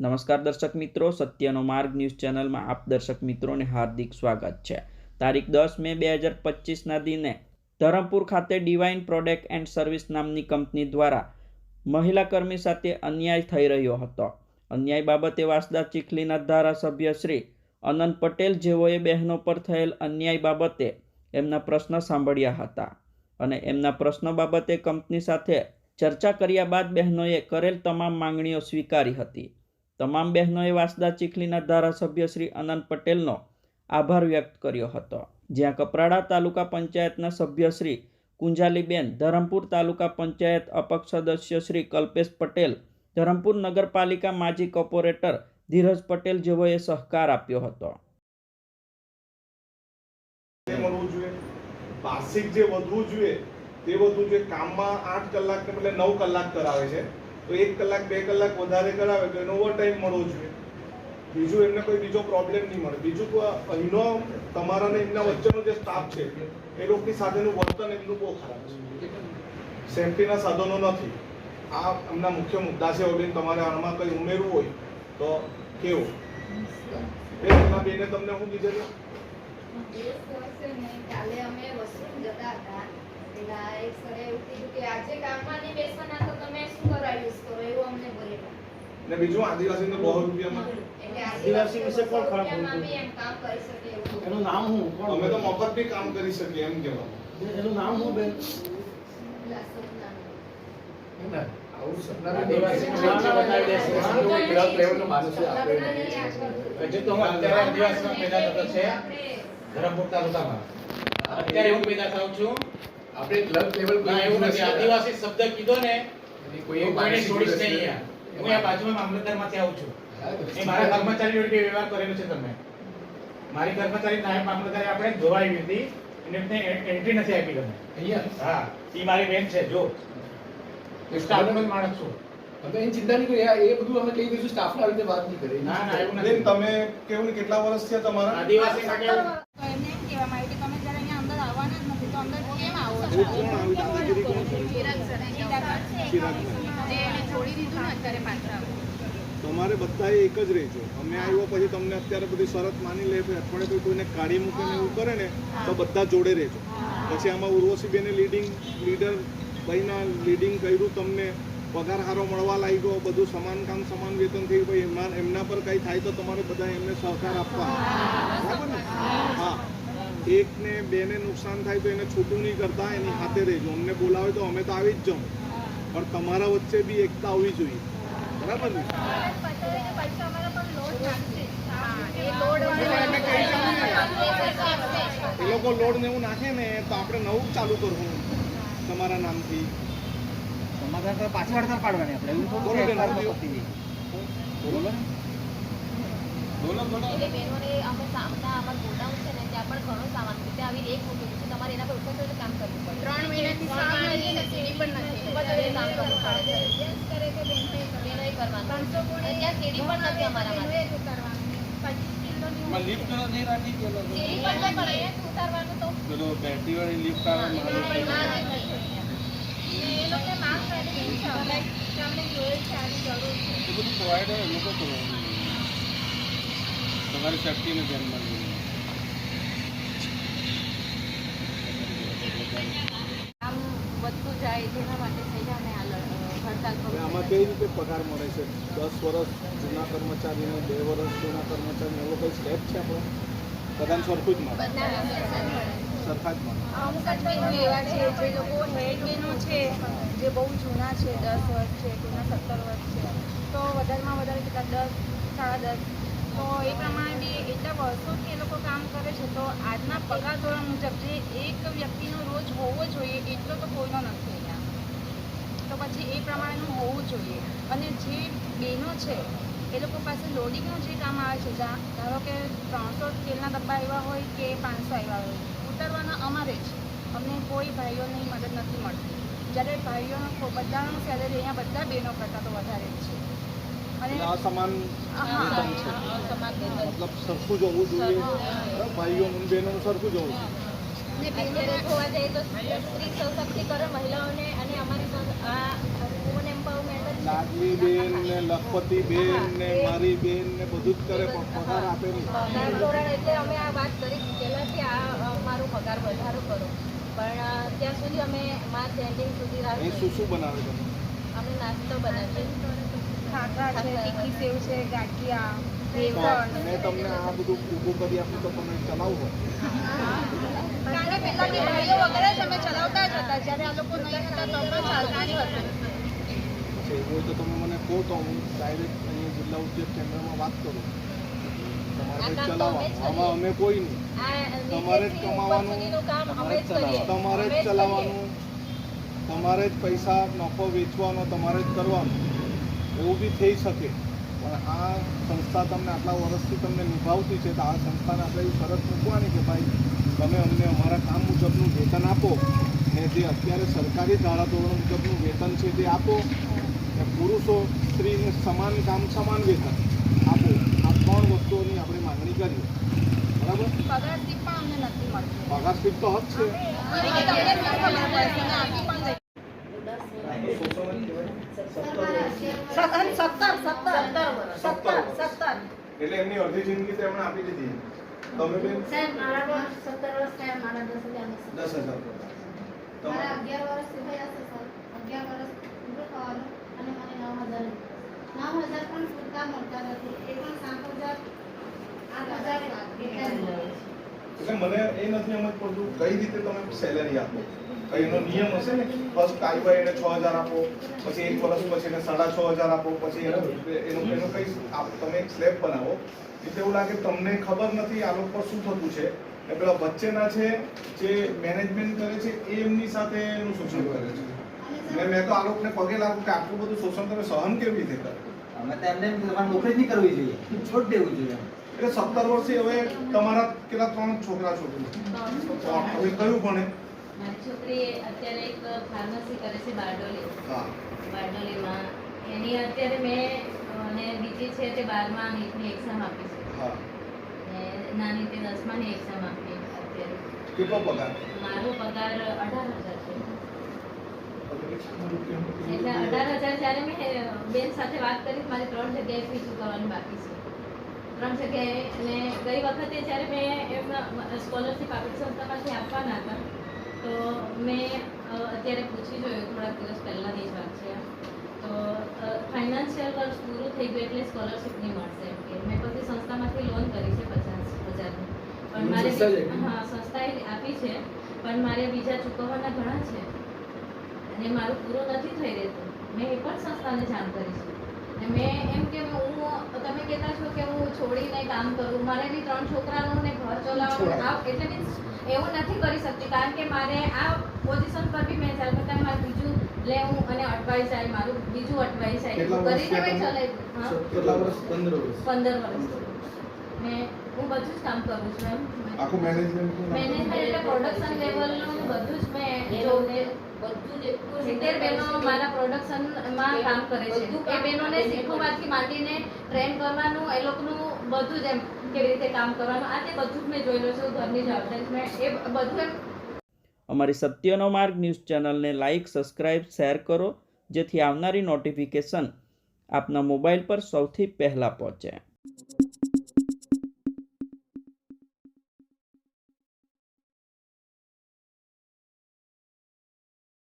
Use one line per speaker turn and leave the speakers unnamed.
નમસ્કાર દર્શક મિત્રો, સત્યનો માર્ગ ન્યૂઝ ચેનલમાં આપ દર્શક મિત્રોને હાર્દિક સ્વાગત છે. તારીખ દસ મે બે હજાર પચીસના દિને ધરમપુર ખાતે ડિવાઇન પ્રોડક્ટ એન્ડ સર્વિસ નામની કંપની દ્વારા મહિલા કર્મી સાથે અન્યાય થઈ રહ્યો હતો. અન્યાય બાબતે વાસદા ચીખલીના ધારાસભ્ય શ્રી અનંત પટેલ જેઓએ બહેનો પર થયેલ અન્યાય બાબતે એમના પ્રશ્ન સાંભળ્યા હતા અને એમના પ્રશ્નો બાબતે કંપની સાથે ચર્ચા કર્યા બાદ બહેનોએ કરેલ તમામ માંગણીઓ સ્વીકારી હતી. તમામ બહેનોએ વાસદા ચીખલીના ધારાસભ્ય શ્રી અનંત પટેલનો આભાર વ્યક્ત કર્યો હતો. જ્યાં કપરાડા તાલુકા પંચાયતના સભ્ય શ્રી કુંજાલીબેન, ધરમપુર તાલુકા પંચાયત અપક્ષ સદસ્ય શ્રી કલ્પેશ પટેલ, ધરમપુર નગરપાલિકા માજી કોર્પોરેટર ધીરજ પટેલ જેઓએ સહકાર આપ્યો હતો.
માસિક જે વધવું જોઈએ, તે વધવું જોઈએ. કામમાં આઠ કલાક ને બદલે નવ કલાક કરાવે છે. તો એક કલાક, બે કલાક વધારે કરાવે તો એનો ઓવર ટાઈમ મળવો જોઈએ. બીજું એમને કોઈ બીજો પ્રોબ્લેમ નહીં મળે. બીજું અહીંનો, તમારા ને એમના વચ્ચેનો જે સ્ટાફ છે, એ લોકોની સાથેનું વર્તન એમનું બહુ ખરાબ છે. સેફટીના સાધનો નથી. આ એમના મુખ્ય મુદ્દા છે. ઓબેન તમારે આમાં કંઈ ઉમેરવું હોય તો કેવું? એ બેને તમને હું કીધેલું?
કાલે અમે વોશરૂમ જતા હતા પેલા એક સરે એવું કીધું કે આજે કામમાં નહીં બેસવાના તો તમે શું કરવા યુઝ કરો એવું અમને બોલેલા
ને બીજું આદિવાસીને બહુ રૂપિયામાં
એટલે
આદિવાસી વિશે પણ ખરાબ બોલતું?
એમ કામ કરી શકે
એનું નામ હું પણ
અમે તો મફત બી કામ કરી શકીએ એમ કહેવાનું
એનું નામ શું બેન
લાસુ નામ.
આદિવાસી નીચે બતાવી દેશે. કોઈ ગ્રાઉન્ડ લેવલનો માણસ છે આપણે. હજુ તો હું અત્યારે આદિવાસીમાં પેદા થતો છે ધરમપુર તાલુકામાં અત્યારે હું પેદા થાઉં છું.
આપણે ક્લબ લેવલ
ના એવું નથી. આદિવાસી શબ્દ કીધો ને
કોઈ
કોઈ કોઈને છોડીશ નહીં. અહીંયા. હું અહીંયા બાજુમાં મામલતદારમાંથી આવું છું. એ મારા કર્મચારી જોડે વ્યવહાર કરેલો છે તમે મારી કર્મચારી નાયબ મામલતદારે આપણે જોવાઈ હતી. અને એન્ટ્રી નથી આપી તમે
અહીંયા?
હા ઈ મારી બેન છે જો. સ્ટાફનો માણસ છું.
અમે એની ચિંતા નહીં કરી. એ બધું અમે કહી દઈશું સ્ટાફના આવી રીતે વાત નહીં કરી.
ના ના એવું નથી.
તમે કેવું કેટલા વર્ષ થયા તમારા?
આદિવાસી
તમારે બધાએ એક જ રહેજો. અમે આવ્યો પછી તમને અત્યારે બધી શરત માની લે અઠવાડિયે કોઈ કોઈને કાઢી મૂકે ને એવું કરે ને, તો બધા જોડે રહેજો. પછી આમાં ઉર્વશીબેને લીડિંગ લીડર ભાઈના લીડિંગ કર્યું તમને, પગાર સારો મળવા લાગ્યો, બધું સમાન કામ, સમાન વેતન થયું ભાઈ એમના એમના પર કંઈ થાય તો તમારે બધા એમને સહકાર આપવા. બરાબર ને? હા. એક ને બે ને નુકસાન થાય તો એને છૂટું નહીં કરતા એની હાથે રહેજો. અમને બોલાવે તો અમે તો આવી જ જાઉં પણ તમારા વચ્ચે બી એકતા હોવી જોઈએ. બરાબર ને?
એ
લોકો લોડ ને એવું નાખે ને તો આપણે નવું ચાલુ કરવું તમારા નામથી.
પાછળ અડધા પાડવાની આપણે. એવું
બેન, બોલો. બોલો ને? બોલો બોલો
એટલે બહેનોને અમે સામના અમારું ગોડાઉન છે ને ત્યાં પણ ઘણો સામાન છે. ત્યાં આવી રેક મૂકેલી છે. તમારે એના પર ઉપર કામ કરવું પડે.
ત્રણ મહિનાથી સામાન લઈને પણ નથી.
કામ કરવું પડે
કરે કે
બહેનોએ કરવાનું? ત્યાં સીડી પણ નથી અમારા માટે
બહેનોએ જ ઉતારવાનું.
તો
પેલો બેટરી વાળી લિફ્ટ આવે
કરી છે. અમને છે. આની જરૂર છે.
એ બધું પ્રોવાઈડ હોય લોકો કરવાનું. તમારી શક્તિને ધ્યાનમાં લઈને.
આમ વધતું જાય તેના માટે થઈને અમે
આમાં કઈ રીતે પગાર મળે છે? દસ વર્ષ જૂના કર્મચારીને બે વર્ષ જૂના કર્મચારી એવો કઈ સ્ટેપ છે આપણે? બધાને સરખું જ મળે? સરખા જ મળે.
અમુક જ એવા છે જે લોકો હેડ છે જે બહુ જૂના છે દસ વર્ષ છે જૂના સત્તર વર્ષ છે. તો વધારેમાં વધારે કેટલા દસ સાડા દસ તો એ પ્રમાણે બી એટલા વર્ષોથી એ લોકો કામ કરે છે. તો આજના પગાર ધોરણ મુજબ જે એક વ્યક્તિનો રોજ હોવો જોઈએ, એટલો તો કોઈનો નથી અહીંયા. તો પછી એ પ્રમાણેનું હોવું જોઈએ. અને જે બહેનો છે, એ લોકો પાસે લોડિંગનું જે કામ આવે છે જ્યાં ધારો કે ત્રણસો તેલના ડબ્બા આવ્યા હોય કે પાંચસો આવ્યા હોય, ઉતારવાના અમારે જ. અમને કોઈ ભાઈઓની મદદ નથી મળતી. જ્યારે ભાઈઓનો બધાનું સેલેરી અહીંયા બધા બહેનો કરતાં તો વધારે જ છે. અને
એટલે આ સમાન
હા
વેતન છે. મતલબ સરખું જ હોવું જોઈએ. ભાઈઓ બહેનોનું સરખું જ હોવું જોઈએ.
જોવા જઈએ તો સ્ત્રી સશક્તિકરણ મહિલાઓને અને અમારી
લાડલી બેન ને લખપતિ બેન ને મારી બેન ને બધું જ કરે પણ પગાર આપે નહીં.
પગાર ધોરણ એટલે અમે આ વાત કરી ચૂકેલા કે આ અમારો પગાર વધારો કરો. પણ ત્યાં સુધી અમે માર્ચ એન્ડિંગ સુધી રાહ
એ શું શું બનાવે તમે?
અમે નાસ્તો બનાવીએ.
ખાખરા છે તીખી સેવ છે ગાંઠિયા
મેં તમને આ બધું ઊભું કરી આપ્યું તો તમે ચલાવો
કારણ કે પહેલાંથી ભાઈઓ વગેરે જ ચલાવતા જ હતા. જ્યારે આ લોકો નહીં હતા તો પણ ચાલતા જ હતું
છે એવું તો તમે મને કહો તો હું ડાયરેક્ટ અહીંયા જિલ્લા ઉદ્યોગ કેન્દ્રમાં વાત કરું. તમારે ચલાવવા આમાં અમે કોઈ નહીં. તમારે જ કમાવાનું, તમારે જ ચલાવવાનું. તમારે જ પૈસા નફો વેચવાનો તમારે જ કરવાનું. એવું બી થઈ શકે. પણ આ સંસ્થા તમને આટલા વર્ષથી તમને નિભાવતી છે તો આ સંસ્થાને આપણે એવી શરત મૂકવાની કે ભાઈ તમે અમને અમારા કામ મુજબનું વેતન આપો ને જે અત્યારે સરકારી ધારાધોરણો મુજબનું વેતન છે તે આપો ને પુરુષો સ્ત્રીને સમાન કામ સમાન વેતન આપો. આ ત્રણ વસ્તુઓની આપણે માંગણી કરીએ. બરાબર?
પગાર સ્લીપ પણ અમને નથી મળતી
પગાર સ્લીપ તો હક છે.
સત્તર સત્તર સત્તર. સત્તર સત્તર
એટલે એમની અડધી જિંદગી તો એમણે આપી દીધી. તમે બેન?
સાહેબ મારા વર્ષ સત્તર વર્ષ થયા મારા દસ હજાર
દસ હજાર
મારા
તમારે?
અગિયાર વર્ષ થયા છે સર અગિયાર વર્ષ પૂરો થવાનો અને મને નવ હજાર નવ હજાર પણ પૂરતા મળતા નથી. એ પણ સાત હજાર આઠ હજાર એટલા
મને એ નથી સમજ પડતું કઈ રીતે તમે સેલેરી આપો એનો નિયમ હશે ને? ફર્સ્ટ કાઈ એને છ હજાર આપો પછી એક વર્ષ પછી એને સાડા છ હજાર આપો પછી એનો એનો એનો કઈ તમે એક સ્લેબ બનાવો. એટલે એવું લાગે તમને ખબર નથી આ લોકો પર શું થતું છે. એ પેલા વચ્ચેના છે જે મેનેજમેન્ટ કરે છે એ એમની સાથે એનું શોષણ કરે છે. મેં મેં તો આ લોકોને પગે લાગુ કે આટલું બધું શોષણ તમે સહન કેવી રીતે કરો?
અમે તો એમને નોકરી નહીં કરવી જોઈએ. છોડ દેવું જોઈએ.
એટલે સત્તર વર્ષે હવે તમારા કેટલા ત્રણ છોકરા છોકરી. હવે કયું ભણે?
મારી છોકરી અત્યારે એક ફાર્મસી કરે છે બારડોલી. બારડોલીમાં. એની અત્યારે મેં અને બીજી છે તે બારમા નીટની એક્ઝામ આપી છે. ને નાની તે દસમાની એક્ઝામ આપી અત્યારે.
કેટલો પગાર
મારો પગાર અઢાર હજાર છે. એટલે અઢાર હજાર જ્યારે મેં બેન સાથે વાત કરી મારે ત્રણ જગ્યાએ ફી ચૂકવવાની બાકી છે. ત્રણ જગ્યાએ અને ગઈ વખતે જ્યારે મેં એમના સ્કોલરશીપ આપી સંસ્થામાંથી આપવાના હતા તો મેં અત્યારે પૂછી જોયું થોડાક દિવસ પહેલાંની જ વાત છે તો ફાઇનાન્શિયલ વર્ષ પૂરું થઈ ગયું એટલે સ્કોલરશિપ નહીં મળશે એમ કે. મેં પછી સંસ્થામાંથી લોન કરી છે પચાસ હજારની. પણ મારે? હા સંસ્થાએ આપી છે પણ મારે બીજા ચૂકવવાના ઘણા છે. અને મારું પૂરું નથી થઈ રહેતું. મેં એ પણ સંસ્થાને જાણ કરી છે. અને મેં એમ કે હું તમે કહેતા છો કે હું છોડીને કામ કરું. મારે બી ત્રણ છોકરાનું ને ઘર ચલાવવાનું એટલે મીન્સ એવું નથી કરી શકતી કારણ કે મારે આ પોઝિશન પર બી મેં કરતા મારે બીજું લેવું અને અટવાઈ જાય મારું બીજું અટવાઈ જાય કરીને મેં ચલાવ્યું હા.
કેટલા વર્ષ પંદર વર્ષ.
પંદર વર્ષ. મેં હું બધું જ કામ કરું છું એમ.
આખું મેનેજમેન્ટ
મેનેજમેન્ટ એટલે પ્રોડક્શન લેવલનું બધું જ મેં જોને બધું જ સિત્તેર બહેનો મારા પ્રોડક્શનમાં કામ કરે છે. એ બહેનોને શીખવાથી માંડીને ટ્રેન કરવાનું એ લોકોનું બધું જ એમ કેવી રીતે કામ કરવાનું, આ તે બધું જ મેં જોયેલું છે, ઘરની જવાબદારી એ બધું
અમારી સત્યનો માર્ગ ન્યૂઝ ચેનલને લાઇક સબસ્ક્રાઇબ, શેર કરો, જેથી આવનારી નોટિફિકેશન આપના મોબાઈલ પર સૌથી પહેલાં પહોંચે.